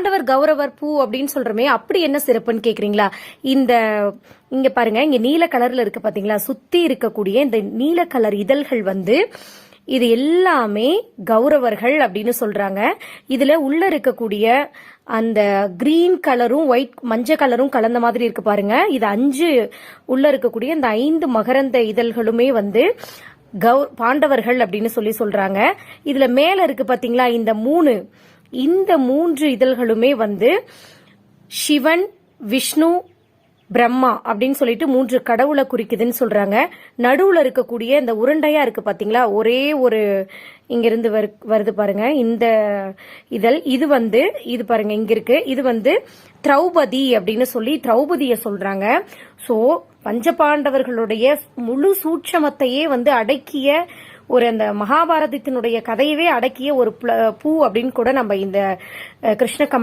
பாண்டவர் கௌரவர் பூ அப்படின்னு சொல்றோமே அப்படி என்ன சிறப்புன்னு கேக்குறீங்களா? இந்த இங்க பாருங்க இங்க நீல கலர்ல இருக்கு பாத்தீங்களா? சுத்தி இருக்கக்கூடிய இந்த நீல கலர் இதழ்கள் வந்து இது எல்லாமே கௌரவர்கள் அப்படின்னு சொல்றாங்க. இதுல உள்ள இருக்கக்கூடிய அந்த கிரீன் கலரும் ஒயிட் மஞ்சள் கலரும் கலந்த மாதிரி இருக்கு பாருங்க. இது அஞ்சு உள்ள இருக்கக்கூடிய இந்த ஐந்து மகரந்த இதழ்களுமே வந்து கௌ பாண்டவர்கள் அப்படின்னு சொல்லி சொல்றாங்க. இதுல மேல இருக்கு பாத்தீங்களா? இந்த மூணு இந்த மூன்று இதழ்களுமே வந்து சிவன் விஷ்ணு பிரம்மா அப்படின்னு சொல்லிட்டு மூன்று கடவுளை குறிக்குதுன்னு சொல்றாங்க. நடுவுல இருக்கக்கூடிய இந்த உருண்டையா இருக்கு பாத்தீங்களா? ஒரே ஒரு இங்கிருந்து வரு- வருது பாருங்க. இந்த இதழ் இது வந்து இது பாருங்க இங்க இருக்கு. இது வந்து திரௌபதி அப்படின்னு சொல்லி திரௌபதிய சொல்றாங்க. சோ பஞ்சபாண்டவர்களுடைய முழு சூட்சமத்தையே வந்து அடக்கிய ஒரு அந்த மகாபாரதத்தினுடைய கதையவே அடக்கிய ஒரு புல- பூ அப்படின்னு கூட நம்ம இந்த கிருஷ்ண கமல்